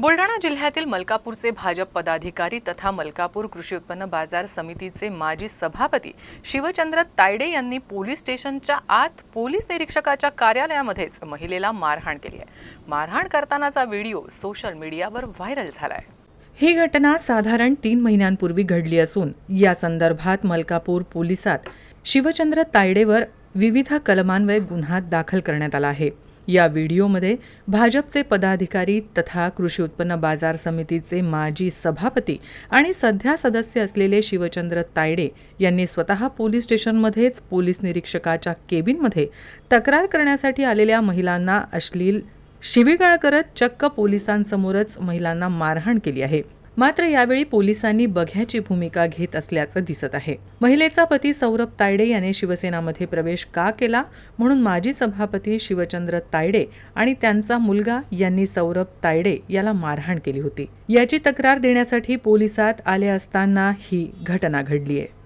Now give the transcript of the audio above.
बुलढाणा जिल्ह्यातील मलकापूरचे भाजप पदाधिकारी तथा मलकापूर कृषी उत्पन्न बाजार समितीचे माजी सभापती शिवचंद्र तायडे यांनी पोलीस स्टेशनच्या आत पोलीस निरीक्षकाच्या कार्यालयामध्येच महिलेला मारहाण केली आहे. मारहाण करतानाचा व्हिडिओ सोशल मीडियावर व्हायरल झाला आहे ही घटना साधारण तीन महिन्यांपूर्वी घडली असून या संदर्भात मलकापूर पोलिसात शिवचंद्र तायडेवर विविध कलमान्वये गुन्हा दाखल करण्यात आला आहे. या व्हिडिओमध्ये भाजपचे पदाधिकारी तथा कृषी उत्पन्न बाजार समितीचे माजी सभापती आणि सध्या सदस्य असलेले शिवचंद्र तायडे यांनी स्वतः पोलीस स्टेशनमध्येच पोलीस निरीक्षकाच्या केबिनमध्ये तक्रार करण्यासाठी आलेल्या महिलांना अश्लील शिवीगाळ करत चक्क पोलिसांसमोरच महिलांना मारहाण केली आहे. मात्र यावेळी पोलिसांनी बघ्याची भूमिका घेत असल्याचं दिसत आहे. महिलेचा पती सौरभ तायडे याने शिवसेनामध्ये प्रवेश का केला म्हणून माजी सभापती शिवचंद्र तायडे आणि त्यांचा मुलगा यांनी सौरभ तायडे याला मारहाण केली होती. याची तक्रार देण्यासाठी पोलिसात आले असताना ही घटना घडली आहे